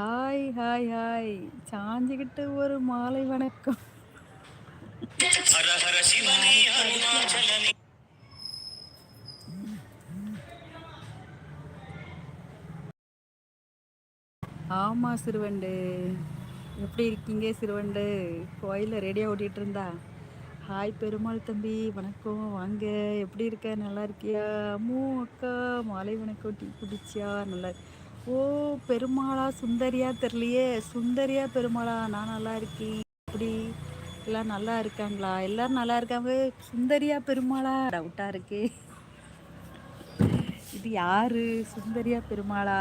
Hi hi hi. சாஞ்சிக்கிட்டு ஒரு மாலை வணக்கம். ஆமா ஆமாம் சிறுவண்டு. எப்படி இருக்கீங்க சிறுவண்டு? கோயிலில் ரெடியாக ஓட்டிகிட்டு இருந்தா ஹாய் பெருமாள் தம்பி. வணக்கம். வாங்க. எப்படி இருக்க? நல்லா இருக்கியா? அம்மு அக்கா மாலை வணக்கம். டீ குடிச்சியா? நல்லா ஓ பெருமாளா சுந்தரியா தெரியலையே. சுந்தரியா பெருமாளா நான் நல்லா இருக்கேன். அப்படி எல்லாம் நல்லா இருக்காங்களா? எல்லாரும் நல்லா இருக்காங்க. சுந்தரியா பெருமாளா? டவுட்டாக இருக்கு. இது யாரு? சுந்தரியா பெருமாளா?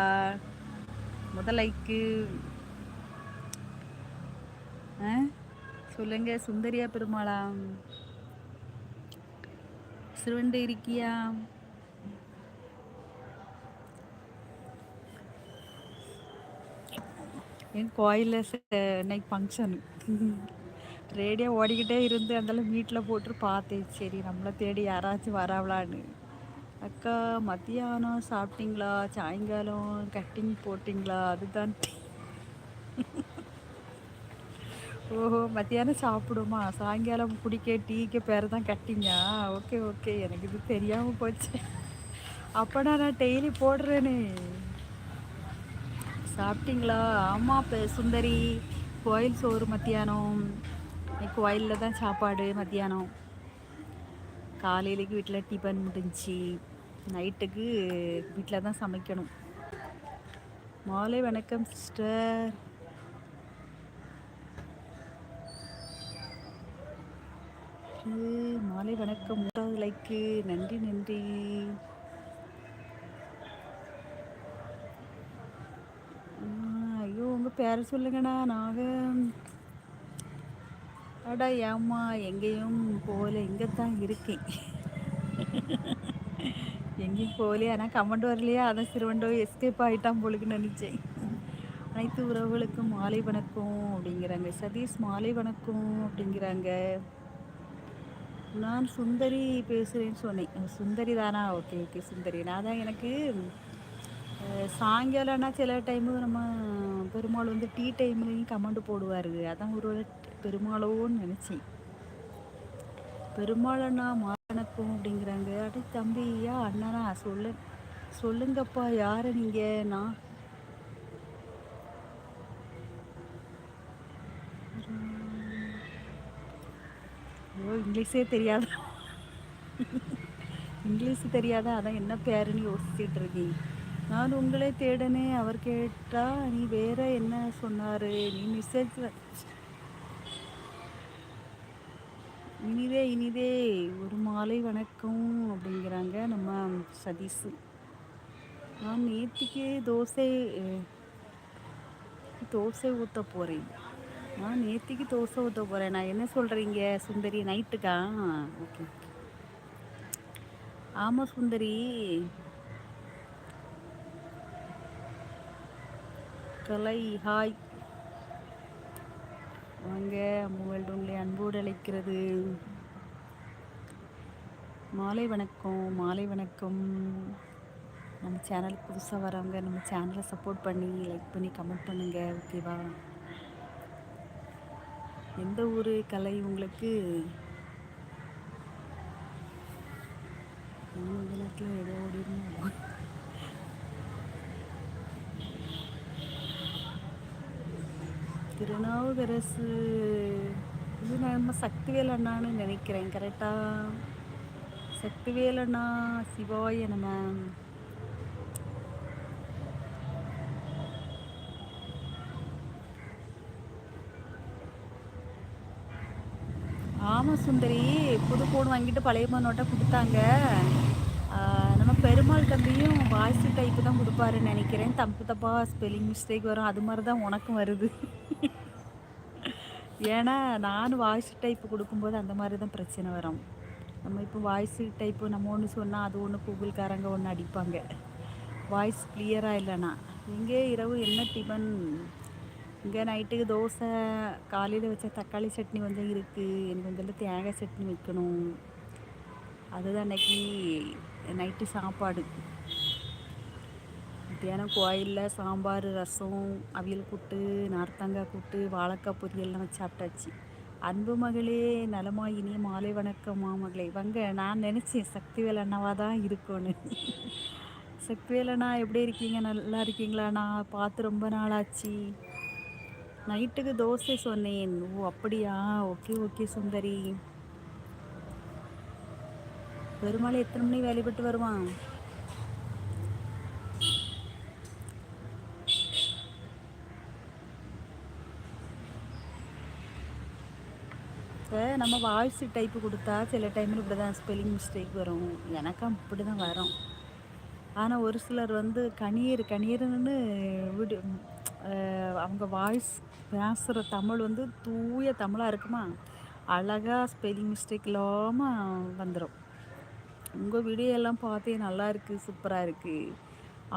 முதலைக்கு ஆ? சொல்லுங்க சுந்தரியா பெருமாளா? சிறுவண்டு இருக்கியா? என் கோயிலில் இன்னைக்கு ஃபங்க்ஷனு ரேடியோ ஓடிக்கிட்டே இருந்து அதெல்லாம் வீட்டில் போட்டு பார்த்தேன் சரி நம்மளை தேடி யாராச்சும் வராவலான்னு அக்கா மத்தியானம் சாப்பிட்டீங்களா? சாயங்காலம் கட்டிங் போட்டிங்களா? அதுதான். ஓஹோ மத்தியானம் சாப்பிடுமா சாயங்காலம் குடிக்க டீக்கு பேர் தான் கட்டிங்கா ஓகே ஓகே. எனக்கு இது தெரியாமல் போச்சு. அப்போனா நான் டெய்லி போடுறேனே. சாப்பிட்டீங்களா? ஆமாம் இப்போ சுந்தரி. கோயில் சோறு மத்தியானம். கோயிலில் தான் சாப்பாடு மத்தியானம். காலையிலேக்கு வீட்டில் டிஃபன் முடிஞ்சு நைட்டுக்கு வீட்டில் தான் சமைக்கணும். மாலை வணக்கம் சிஸ்டர் மாலை வணக்கம் மூன்றாவது லைக்கு நன்றி நன்றி ஐயோ உங்கள் பேரை சொல்லுங்கண்ணா நாகம் அடா ஏம்மா எங்கேயும் போகல. இங்கே தான் இருக்கேன். எங்கேயும் போகலையே? ஆனால் கமெண்ட் வரலையா? அதான் சிறுவண்டோ எஸ்கேப் ஆகிட்டான் போலுக்கு நினச்சேன். அனைத்து உறவுகளுக்கும் மாலை வணக்கம் அப்படிங்கிறாங்க. சதீஷ் மாலை வணக்கம் அப்படிங்கிறாங்க. நான் சுந்தரி பேசுகிறேன்னு சொன்னேன். சுந்தரி தானா? Okay okay Sundari. நான் தான் எனக்கு சாயங்காலம்னா சில டைமு நம்ம பெருமாள் வந்து டீ டைம்லேயும் கமெண்ட் போடுவார். அதான் ஒரு பெருமாளோன்னு நினச்சேன். பெருமாளண்ணா மாணக்கும் அப்படிங்கிறாங்க. அடே தம்பியா அண்ணனா? சொல்லு சொல்லுங்கப்பா யாரை நீங்கள் நான். ஓ இங்கிலீஷே தெரியாத. இங்கிலீஷ் தெரியாதா. அதான் என்ன பேருன்னு யோசிச்சுட்டு இருக்கீங்க. நான் உங்களை தேடனே அவர் கேட்டா நீ வேற என்ன சொன்னாரு? நீ மெசேஜ் இனிதே இனிதே ஒரு மாலை வணக்கம் அப்படிங்கிறாங்க நம்ம சதீஷ். நான் நேற்றுக்கு தோசை தோசை ஊற்ற போகிறேன் நான் நேற்றுக்கு தோசை ஊற்ற போகிறேன் நான் என்ன சொல்கிறீங்க சுந்தரி? நைட்டுக்கா? ஓகே ஆமாம் சுந்தரி. கலை ஹாய். வாங்க மொபைல் ரூம்ல அன்போடு அழைக்கிறது. மாலை வணக்கம் மாலை வணக்கம். நம்ம சேனலுக்கு புதுசாக வரவங்க நம்ம சேனலை சப்போர்ட் பண்ணி லைக் பண்ணி கமெண்ட் பண்ணுங்கள் ஓகேவா எந்த ஊர் கலை உங்களுக்கு? நாட்டில் ஏதோ ஓடிடணும் திருநாவுக்கரசு. இது நம்ம சக்திவேல் அண்ணான்னு நினைக்கிறேன். கரெக்டா சக்திவேல் அண்ணா சிவாய நம்ம ஆமாம் சுந்தரி புது ஃபோன் வாங்கிட்டு பழைய மனோட்டை கொடுத்தாங்க. நம்ம பெருமாள் தம்பியும் வாய்ஸ் டைப்பு தான் கொடுப்பாருன்னு நினைக்கிறேன். தப்பு தப்பாக ஸ்பெல்லிங் மிஸ்டேக் வரும். அது மாதிரி தான் உனக்கும் வருது. ஏன்னா நானும் வாய்ஸ் டைப்பு கொடுக்கும்போது அந்த மாதிரி தான் பிரச்சனை வரும். நம்ம இப்போ வாய்ஸ் டைப்பு நம்ம ஒன்று சொன்னால் அது ஒன்று கூகுள்காரங்க ஒன்று அடிப்பாங்க. வாய்ஸ் கிளியராக இல்லைன்னா. இங்கே இரவு என்ன டிஃபன் இங்கே நைட்டுக்கு தோசை காலையில் வச்ச தக்காளி சட்னி கொஞ்சம் இருக்குது எனக்கு கொஞ்சம் தேங்காய் சட்னி வைக்கணும். அதுதான் அன்னைக்கு நைட்டு சாப்பாடு. மத்தியானம் கோயிலில் சாம்பார் ரசம் அவியல் கூட்டு நார்த்தங்காய் கூட்டு வாழைக்காய் பொரியல்லாம் வச்சு சாப்பிட்டாச்சு. அன்பு மகளே நலமாயினி மாலை வணக்கம் மாமகளே இவங்க நான் நினச்சேன் சக்திவேல் அண்ணாவாக தான் இருக்கும்னு சக்திவேல் அண்ணா எப்படி இருக்கீங்க? நல்லா இருக்கீங்களாண்ணா பார்த்து ரொம்ப நாளாச்சு. நைட்டுக்கு தோசை சொன்னேன். ஓ அப்படியா? ஓகே ஓகே சுந்தரி. பெருமாள் எத்தனை மணி வேலைப்பட்டு வருவான் இப்போ நம்ம வாய்ஸ் டைப்பு கொடுத்தா சில டைமில் இப்படி தான் ஸ்பெல்லிங் மிஸ்டேக் வரும். எனக்கும் இப்படி தான் வரும். ஆனால் ஒரு சிலர் வந்து கணியர் கணியர்னு விடு அவங்க வாய்ஸ் பேசுகிற தமிழ் வந்து தூய தமிழாக இருக்குமா? அழகாக ஸ்பெல்லிங் மிஸ்டேக் இல்லாமல் வந்துடும் உங்கள் வீடியோ எல்லாம் பார்த்தேன் நல்லா இருக்குது சூப்பராக இருக்குது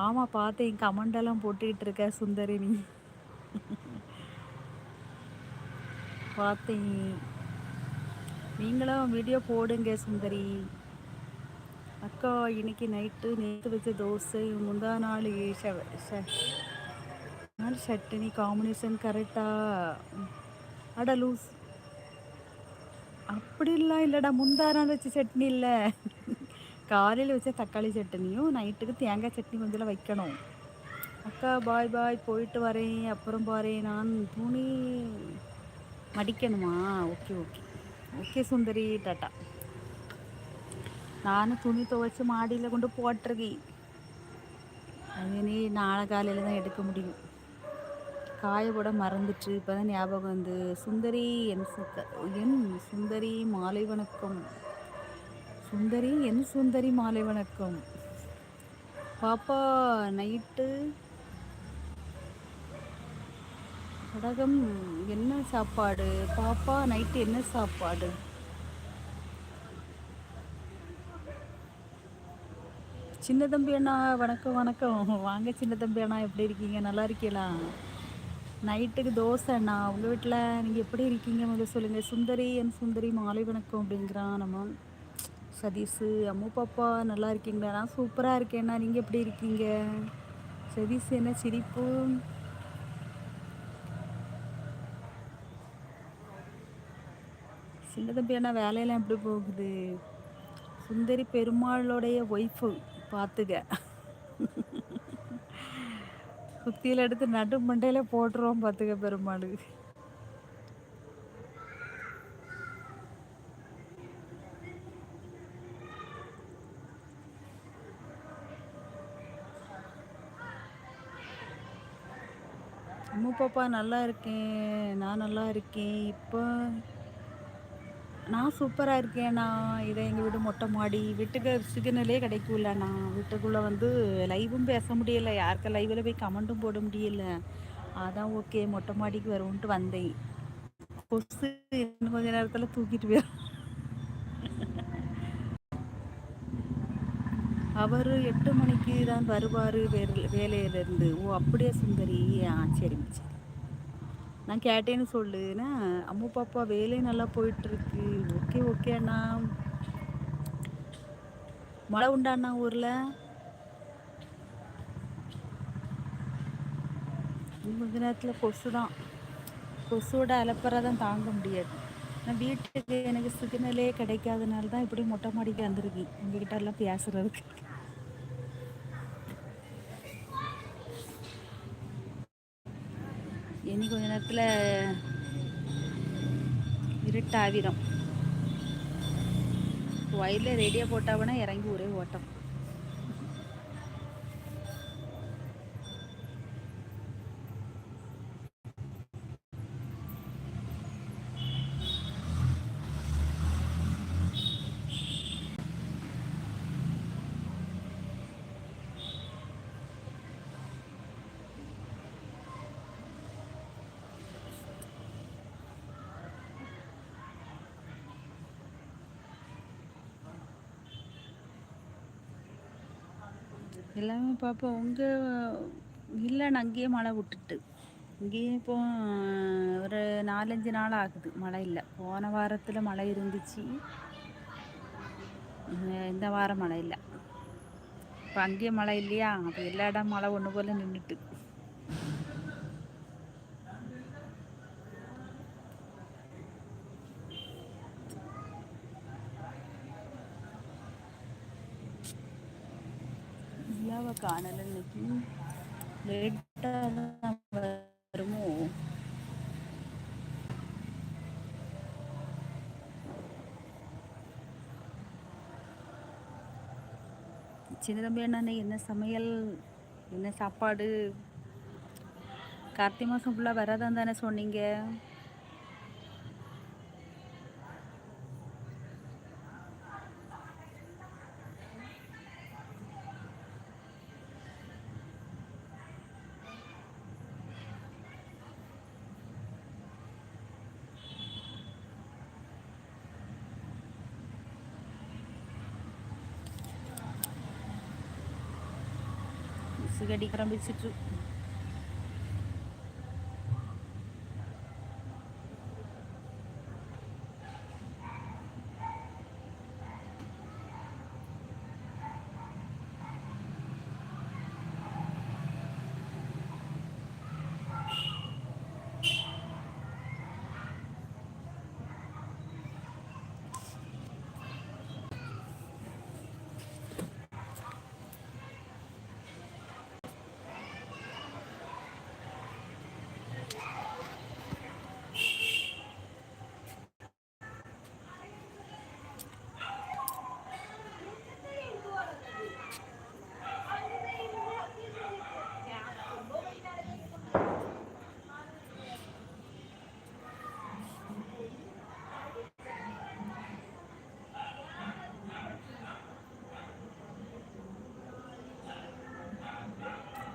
ஆமாம் பார்த்தேன். கமெண்டெல்லாம் போட்டுக்கிட்டு இருக்க சுந்தரி நீ பார்த்தேன். நீங்களும் வீடியோ போடுங்க சுந்தரி. அக்கா இன்னைக்கு நைட்டு நேற்று வச்ச தோசை முந்தா நாள் ஷ- ஷ- நாள் சட்னி காம்பினேஷன் கரெக்டா அட லூஸ் அப்படிலாம் இல்லைடா முந்தா நாள் வச்ச சட்னி இல்லை. காலையில் வச்ச தக்காளி சட்னியும் நைட்டுக்கு தேங்காய் சட்னி கொஞ்சம் வைக்கணும். அக்கா பாய் பாய் போயிட்டு வரேன் அப்புறம் பாரேன் நான் துணி மடிக்கணுமா? Okay okay. Okay Sundari tata. நானும் துணி துவைச்சி மாடியில் கொண்டு போட்டிருக்கேன். அது நாளை காலையில் தான் எடுக்க முடியும். காய போட மறந்துட்டு இப்போ தான் ஞாபகம் வந்து சுந்தரி என் சுத்த என் சுந்தரி மாலை வணக்கம். சுந்தரி என் சுந்தரி மாலை வணக்கம். பாப்பா நைட்டு கடகம் என்ன சாப்பாடு? பாப்பா நைட்டு என்ன சாப்பாடு? சின்ன தம்பி அண்ணா வணக்கம் வணக்கம். வாங்க சின்ன தம்பி அண்ணா எப்படி இருக்கீங்க? நல்லா இருக்கீங்களா? நைட்டுக்கு தோசை அண்ணா. உங்கள் வீட்டில் நீங்கள் எப்படி இருக்கீங்க? முதல்ல சொல்லுங்கள் சுந்தரி என் சுந்தரி மாலை வணக்கம் அப்படிங்கிறான் நம்ம சதீஷு. அம்மு பாப்பா நல்லா இருக்கீங்களா? நான் சூப்பராக இருக்கேண்ணா நீங்கள் எப்படி இருக்கீங்க? சதீஷ் என்ன சிரிப்பு? இல்லை தம்பி அண்ணா வேலையெல்லாம் எப்படி போகுது? சுந்தரி பெருமாளுடைய ஒய்ஃபு பார்த்துக்க குத்தியில் எடுத்து நடு மண்டையில் போட்டுருவோம் பார்த்துக்க பெருமாள். அம்மா பாப்பா நல்லா இருக்கேன். நான் நல்லா இருக்கேன். இப்போ நான் சூப்பராக இருக்கேண்ணா இதை எங்கள் வீடு மொட்டை மாடி. வீட்டுக்கு சிக்னலே கிடைக்கும்லண்ணா வீட்டுக்குள்ளே வந்து லைவும் பேச முடியலை. யாருக்கு லைவில் போய் கமெண்ட்டும் போட முடியல. அதான் ஓகே மொட்டை மாடிக்கு வருவோன்ட்டு வந்தேன். கொசு இன்னும் கொஞ்ச நேரத்தில் தூக்கிட்டு போயிடும் அவர் எட்டு மணிக்கு தான் வருவார் வேலையிலேருந்து ஓ அப்படியே சுந்தரி? ஆ சரிங்க சரி. நான் கேட்டேன்னு சொல்லுன்னா அம்மா பாப்பா வேலையும் நல்லா போயிட்டுருக்கு. ஓகே ஓகே அண்ணா. மழை உண்டா அண்ணா ஊரில்? கொஞ்ச நேரத்தில் கொசு தான். கொசுவோட அலப்பறை தான் தாங்க முடியாது. நான் வீட்டுக்கு எனக்கு சிக்னலே கிடைக்காதனால தான் இப்படி மொட்டை மாடிக்கு வந்திருக்கு உங்ககிட்ட எல்லாம் பேசுகிறதுக்கு இனி கொஞ்ச நேரத்தில் இருட்டாவிடும் வயலில் ரெடியாக போட்டாவனா இறங்கி ஒரே ஓட்டம். எல்லாமே பார்ப்போம் உங்கள் இல்லைன்னு அங்கேயே மழை விட்டுட்டு. இங்கேயே இப்போ ஒரு நாலஞ்சு நாள் ஆகுது மழை இல்லை. போன வாரத்தில் மழை இருந்துச்சு. இந்த- இந்த வாரம் மழை இல்லை. இப்போ அங்கேயே மழை இல்லையா? அப்போ எல்லா இடம் மழை ஒன்று போல் நின்றுட்டு இல்லாவ காணல இன்னைக்கு லேட்டாக தான் வருமோ சின்ன தம்பி அண்ணா என்ன சமையல் என்ன சாப்பாடு? கார்த்திகை மாதம் ஃபுல்லாக வராதான் தானே சொன்னீங்க. സ്വീകരിക്കാൻ ആരംഭിച്ചിട്ടു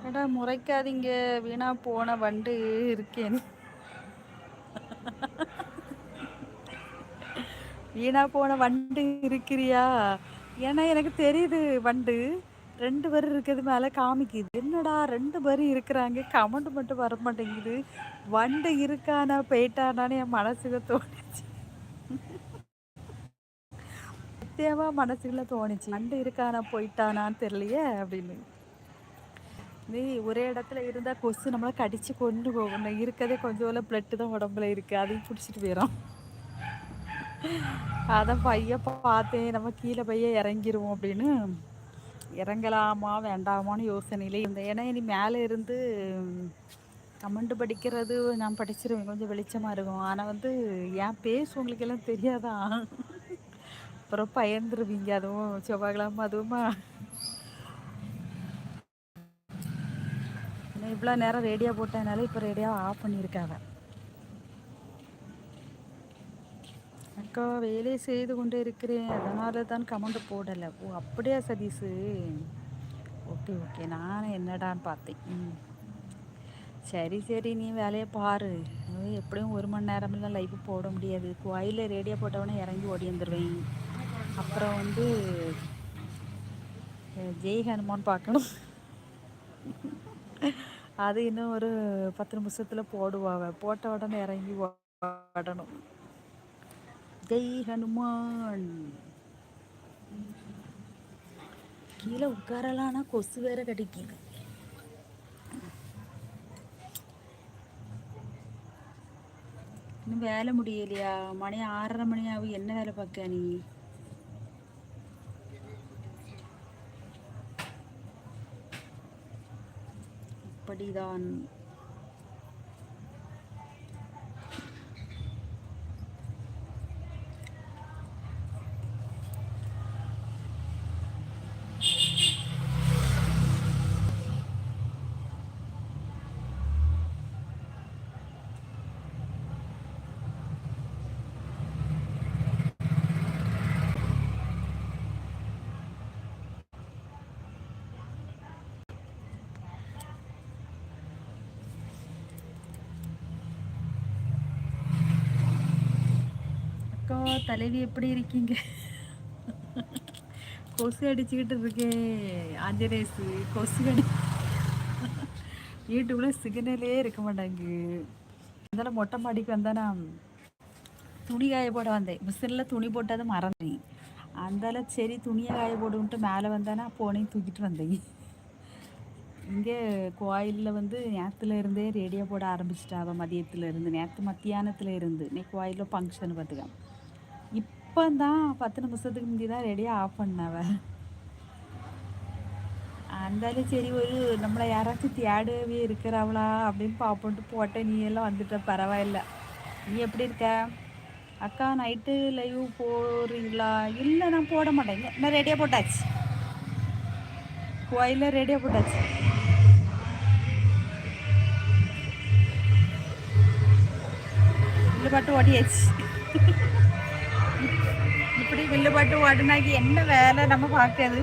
எடா முறைக்காதீங்க? வீணா போன வண்டு இருக்கேன். வீணா போன வண்டு இருக்கிறியா? ஏன்னா எனக்கு தெரியுது வண்டு. ரெண்டு பேர் இருக்கிறது மேலே காமிக்குது. என்னடா ரெண்டு பேர் இருக்கிறாங்க? கமெண்ட் மட்டும் வர மாட்டேங்குது. வண்டு இருக்கானா போயிட்டானான்னு என் மனசுக்கு தோணுச்சு. சத்தியமா மனசுக்குள்ளே தோணுச்சு. வண்டு இருக்கானா போயிட்டானான்னு தெரியலையே அப்படின்னு. நீ ஒரே இடத்துல இருந்தால் கொசு நம்மளை கடிச்சு கொண்டு போகணும் இருக்கதே கொஞ்சம் பிளட்டு தான் உடம்புல இருக்கு. அதையும் பிடிச்சிட்டு போயிடும் அதான் பைய பார்த்தேன். நம்ம கீழே பைய இறங்கிடுவோம் அப்படின்னு. இறங்கலாமா வேண்டாமான்னு யோசனையிலே இருந்தேன். ஏன்னா இனி மேலே இருந்து கமெண்ட் படிக்கிறது நான் படிச்சிருவேன். கொஞ்சம் வெளிச்சமாக இருக்கும். ஆனால் வந்து என் பேசு உங்களுக்கு எல்லாம் தெரியாதா? அப்புறம் பயந்துருவீங்க. அதுவும் செவ்வாய்க்கிழமை அதுவுமா. இவ்வளோ நேரம் ரேடியோ போட்டதுனால இப்போ ரேடியோ ஆஃப் பண்ணியிருக்காங்க அக்கா வேலை செய்து கொண்டு இருக்கிறேன். அதனால தான் கமெண்ட் போடலை. ஓ அப்படியா சதீஷு ஓகே ஓகே. நான் என்னடான்னு பார்த்தேன். ம். சரி சரி. நீ வேலையை பாரு. எப்படியும் ஒரு மணி நேரமெல்லாம் லைஃப் போட முடியாது. கோயிலில் ரேடியோ போட்டவொடனே இறங்கி ஓடி வந்துடுவேன் அப்புறம் வந்து ஜெய் ஹனுமான் பார்க்கணும். அது இன்னும் ஒரு பத்து நிமிஷத்தில் போடுவாவ. போட்ட உடனே இறங்கி ஓடணும் ஜெய் ஹனுமான். கீழே உட்காரலான்னா கொசு வேற கடிக்குது. இன்னும் வேலை முடியலையா? மணி ஆறரை மணி ஆகும். என்ன வேலை பார்க்க நீ? தான் தலைவி எப்படி இருக்கீங்க? கொசு அடிச்சுக்கிட்டு இருக்கே ஆஞ்சநேயசு கொசு கடி யூடியூப்பில் சிக்னலே இருக்க மாட்டாங்க. இருந்தாலும் மொட்டை மாடிக்கு வந்தானா துணி காய போட வந்தேன். மிஷினில் துணி போட்டது மறந்தேன். அந்தால சரி துணியை காய போடுன்ட்டு மேலே வந்தானா போனையும் தூக்கிட்டு வந்தேன். இங்கே கோயிலில் வந்து நேரத்தில் இருந்தே ரேடியோ போட ஆரம்பிச்சிட்டாவ மதியத்தில் இருந்து. நேற்று மத்தியானத்தில் இருந்து. இன்னைக்கு கோயிலில் ஃபங்க்ஷன் பார்த்துக்கான் இப்போ தான் பத்து நிமிஷத்துக்கு முந்தி தான் ரெடியாக ஆஃப் பண்ணவ. அந்தாலும் சரி ஒரு நம்மளை யாராச்சும் தேடவே இருக்கிறாவளா அப்படின்னு பார்ப்போன்ட்டு போட்டேன். நீ எல்லாம் வந்துட்ட பரவாயில்ல. நீ எப்படி இருக்க? அக்கா நைட்டு லைவ் போடுறீங்களா இல்லை நான் போட மாட்டேங்க நான் ரெடியாக போட்டாச்சு. கோயிலில் ரெடியாக போட்டாச்சு. இல்லை பாட்டு ஓடியாச்சு. இப்படி வில்லு பாட்டு ஓடுனாக்கி என்ன வேலை நம்ம பார்க்கறது?